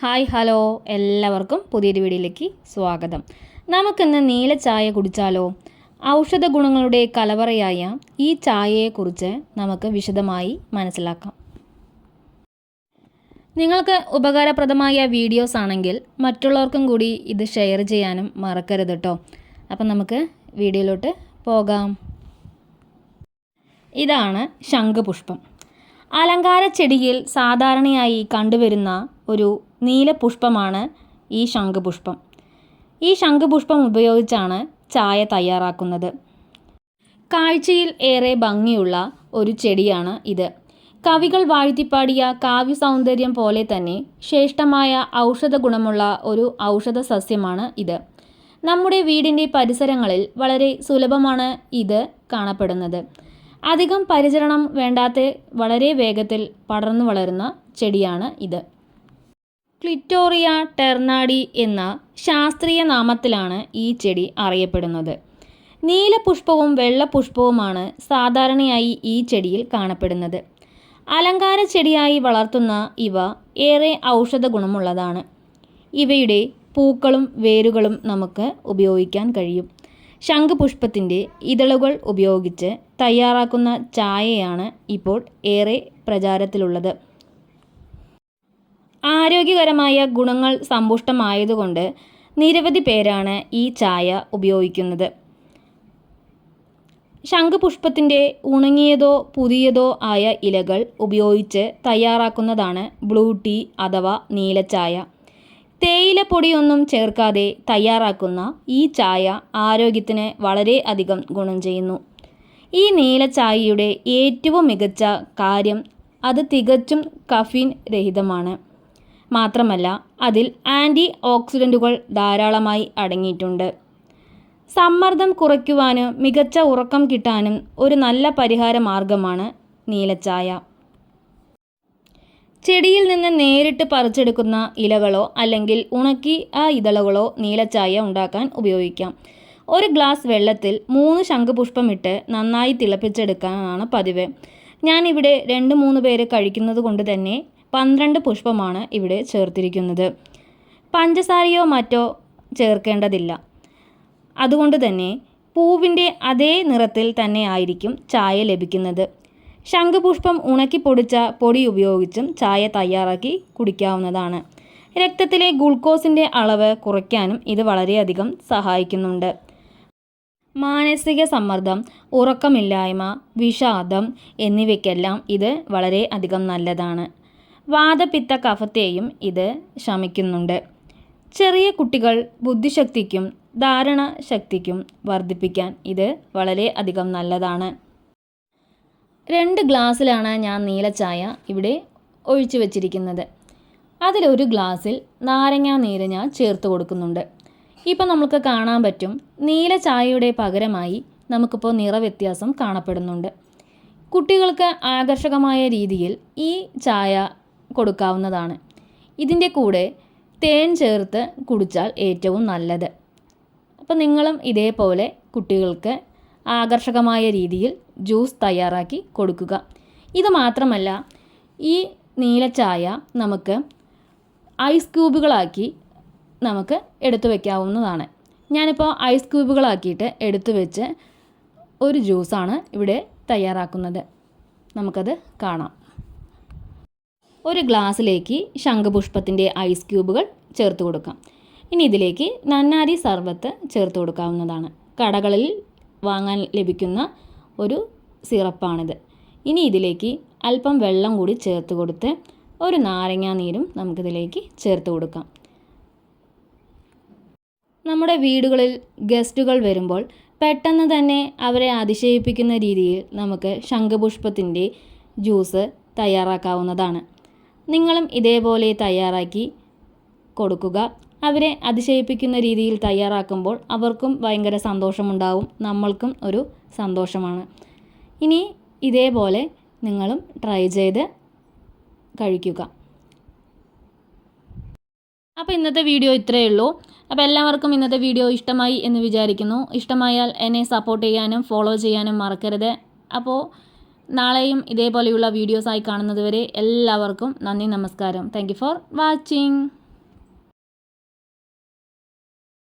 Hi hello. എല്ലാവർക്കും പുതിയൊരു വീഡിയോയിലേക്ക് സ്വാഗതം. നമുക്കിന്ന് നീല ചായ കുടിച്ചാലോ? ഔഷധ ഗുണങ്ങളുടെ കലവറയായ ഈ ചായയെക്കുറിച്ച് നമുക്ക് വിശദമായി മനസ്സിലാക്കാം. നിങ്ങൾക്ക് ഉപകാരപ്രദമായ വീഡിയോസ് ആണെങ്കിൽ മറ്റുള്ളവർക്കും കൂടി ഇത് ഷെയർ ചെയ്യാനും മറക്കരുത് കേട്ടോ അപ്പം നമുക്ക് വീഡിയോയിലോട്ട് പോകാം. ഇതാണ് ശംഖുപുഷ്പം. അലങ്കാര ചെടിയിൽ സാധാരണയായി കണ്ടുവരുന്ന ഒരു നീലപുഷ്പമാണ് ഈ ശംഖുപുഷ്പം. ഈ ശംഖുപുഷ്പം ഉപയോഗിച്ചാണ് ചായ തയ്യാറാക്കുന്നത്. കാഴ്ചയിൽ ഏറെ ഭംഗിയുള്ള ഒരു ചെടിയാണ് ഇത്. കവികൾ വാഴ്ത്തിപ്പാടിയ കാവ്യ സൗന്ദര്യം പോലെ തന്നെ ശ്രേഷ്ഠമായ ഔഷധ ഗുണമുള്ള ഒരു ഔഷധ സസ്യമാണ് ഇത്. നമ്മുടെ വീടിന്റെ പരിസരങ്ങളിൽ വളരെ സുലഭമാണ് ഇത് കാണപ്പെടുന്നത്. അധികം പരിചരണം വേണ്ടാത്ത വളരെ വേഗത്തിൽ പടർന്നു വളരുന്ന ചെടിയാണ് ഇത്. ക്ലിറ്റോറിയ ടെർനാഡി എന്ന ശാസ്ത്രീയ നാമത്തിലാണ് ഈ ചെടി അറിയപ്പെടുന്നത്. നീലപുഷ്പവും വെള്ളപുഷ്പവുമാണ് സാധാരണയായി ഈ ചെടിയിൽ കാണപ്പെടുന്നത്. അലങ്കാര ചെടിയായി വളർത്തുന്ന ഇവ ഏറെ ഔഷധ ഗുണമുള്ളതാണ്. ഇവയുടെ പൂക്കളും വേരുകളും നമുക്ക് ഉപയോഗിക്കാൻ കഴിയും. ശംഖുപുഷ്പത്തിന്റെ ഇതളുകൾ ഉപയോഗിച്ച് തയ്യാറാക്കുന്ന ചായയാണ് ഇപ്പോൾ ഏറെ പ്രചാരത്തിലുള്ളത്. ആരോഗ്യകരമായ ഗുണങ്ങൾ സമ്പുഷ്ടമായതുകൊണ്ട് നിരവധി പേരാണ് ഈ ചായ ഉപയോഗിക്കുന്നത്. ശംഖുപുഷ്പത്തിന്റെ ഉണങ്ങിയതോ പുതിയതോ ആയ ഇലകൾ ഉപയോഗിച്ച് തയ്യാറാക്കുന്നതാണ് ബ്ലൂ ടീ അഥവാ നീലച്ചായ തേയിലപ്പൊടിയൊന്നും ചേർക്കാതെ തയ്യാറാക്കുന്ന ഈ ചായ ആരോഗ്യത്തിന് വളരെ അധികം ഗുണം ചെയ്യുന്നു. ഈ നീലച്ചായയുടെ ഏറ്റവും മികച്ച കാര്യം അത് തികച്ചും കഫീൻ രഹിതമാണ്. മാത്രമല്ല അതിൽ ആന്റി ഓക്സിഡന്റുകൾ ധാരാളമായി അടങ്ങിയിട്ടുണ്ട്. സമ്മർദ്ദം കുറയ്ക്കുവാനും മികച്ച ഉറക്കം കിട്ടാനും ഒരു നല്ല പരിഹാര മാർഗമാണ് നീലച്ചായ. ചെടിയിൽ നിന്ന് നേരിട്ട് പറിച്ചെടുക്കുന്ന ഇലകളോ അല്ലെങ്കിൽ ഉണക്കി ആ ഇതളകളോ നീലച്ചായ ഉണ്ടാക്കാൻ ഉപയോഗിക്കാം. ഒരു ഗ്ലാസ് വെള്ളത്തിൽ മൂന്ന് ശംഖുപുഷ്പമിട്ട് നന്നായി തിളപ്പിച്ചെടുക്കാനാണ് പതിവ്. ഞാനിവിടെ രണ്ട് മൂന്ന് പേര് കഴിക്കുന്നത് കൊണ്ട് തന്നെ പന്ത്രണ്ട് പുഷ്പമാണ് ഇവിടെ ചേർത്തിരിക്കുന്നത്. പഞ്ചസാരയോ മറ്റോ ചേർക്കേണ്ടതില്ല. അതുകൊണ്ട് തന്നെ പൂവിന്റെ അതേ നിറത്തിൽ തന്നെ ആയിരിക്കും ചായ ലഭിക്കുന്നത്. ശംഖുപുഷ്പം ഉണക്കിപ്പൊടിച്ച പൊടി ഉപയോഗിച്ചും ചായ തയ്യാറാക്കി കുടിക്കാവുന്നതാണ്. രക്തത്തിലെ ഗ്ലൂക്കോസിന്റെ അളവ് കുറയ്ക്കാനും ഇത് വളരെയധികം സഹായിക്കുന്നുണ്ട്. മാനസിക സമ്മർദ്ദം ഉറക്കമില്ലായ്മ വിഷാദം എന്നിവയ്ക്കെല്ലാം ഇത് വളരെ അധികം നല്ലതാണ്. വാദപിത്ത കഫത്തെയും ഇത് ശമിക്കുന്നുണ്ട്. ചെറിയ കുട്ടികൾ ബുദ്ധിശക്തിക്കും ധാരണ ശക്തിക്കും വർദ്ധിപ്പിക്കാൻ ഇത് വളരെ അധികം നല്ലതാണ്. രണ്ട് ഗ്ലാസ്സിലാണ് ഞാൻ നീലച്ചായ ഇവിടെ ഒഴിച്ചു വച്ചിരിക്കുന്നത്. അതിലൊരു ഗ്ലാസ്സിൽ നാരങ്ങാ നീര് ഞാൻ ചേർത്ത് കൊടുക്കുന്നുണ്ട്. ഇപ്പോൾ നമുക്ക് കാണാൻ പറ്റും നീല ചായയുടെ പകരമായി നമുക്കിപ്പോൾ നിറവ്യത്യാസം കാണപ്പെടുന്നുണ്ട്. കുട്ടികൾക്ക് ആകർഷകമായ രീതിയിൽ ഈ ചായ കൊടുക്കാവുന്നതാണ്. ഇതിന്റെ കൂടെ തേൻ ചേർത്ത് കുടിച്ചാൽ ഏറ്റവും നല്ലത്. അപ്പോൾ നിങ്ങളും ഇതേപോലെ കുട്ടികൾക്ക് ആകർഷകമായ രീതിയിൽ ജ്യൂസ് തയ്യാറാക്കി കൊടുക്കുക. ഇത് മാത്രമല്ല ഈ നീലച്ചായ നമുക്ക് ഐസ് ക്യൂബുകളാക്കി നമുക്ക് എടുത്തു വയ്ക്കാവുന്നതാണ് ഞാനിപ്പോൾ ഐസ് ക്യൂബുകളാക്കിയിട്ട് എടുത്തു വെച്ച് ഒരു ജ്യൂസാണ് ഇവിടെ തയ്യാറാക്കുന്നത്. നമുക്കത് കാണാം. ഒരു ഗ്ലാസ്സിലേക്ക് ശംഖുപുഷ്പത്തിന്റെ ഐസ് ക്യൂബുകൾ ചേർത്ത് കൊടുക്കാം. ഇനി ഇതിലേക്ക് നന്നാരി സർബത്ത് ചേർത്ത് കൊടുക്കാവുന്നതാണ്. കടകളിൽ വാങ്ങാൻ ലഭിക്കുന്ന ഒരു സിറപ്പാണിത്. ഇനി ഇതിലേക്ക് അല്പം വെള്ളം കൂടി ചേർത്ത് കൊടുത്ത് ഒരു നാരങ്ങാ നീരും നമുക്കിതിലേക്ക് ചേർത്ത് കൊടുക്കാം. നമ്മുടെ വീടുകളിൽ ഗസ്റ്റുകൾ വരുമ്പോൾ പെട്ടെന്ന് തന്നെ അവരെ അതിശയിപ്പിക്കുന്ന രീതിയിൽ നമുക്ക് ശംഖുപുഷ്പത്തിന്റെ ജ്യൂസ് തയ്യാറാക്കാവുന്നതാണ്. നിങ്ങളും ഇതേപോലെ തയ്യാറാക്കി കൊടുക്കുക. അവരെ അതിശയിപ്പിക്കുന്ന രീതിയിൽ തയ്യാറാക്കുമ്പോൾ അവർക്കും ഭയങ്കര സന്തോഷമുണ്ടാവും. നമ്മൾക്കും ഒരു സന്തോഷമാണ്. ഇനി ഇതേപോലെ നിങ്ങളും ട്രൈ ചെയ്ത് കഴിക്കുക. അപ്പോൾ ഇന്നത്തെ വീഡിയോ ഇത്രയേ ഉള്ളൂ. അപ്പോൾ എല്ലാവർക്കും ഇന്നത്തെ വീഡിയോ ഇഷ്ടമായി എന്ന് വിചാരിക്കുന്നു. ഇഷ്ടമായാൽ എന്നെ സപ്പോർട്ട് ചെയ്യാനും ഫോളോ ചെയ്യാനും മറക്കരുത്. അപ്പോൾ നാളെയും ഇതേപോലെയുള്ള വീഡിയോസായി കാണുന്നതുവരെ എല്ലാവർക്കും നന്ദി നമസ്കാരം. Thank for watching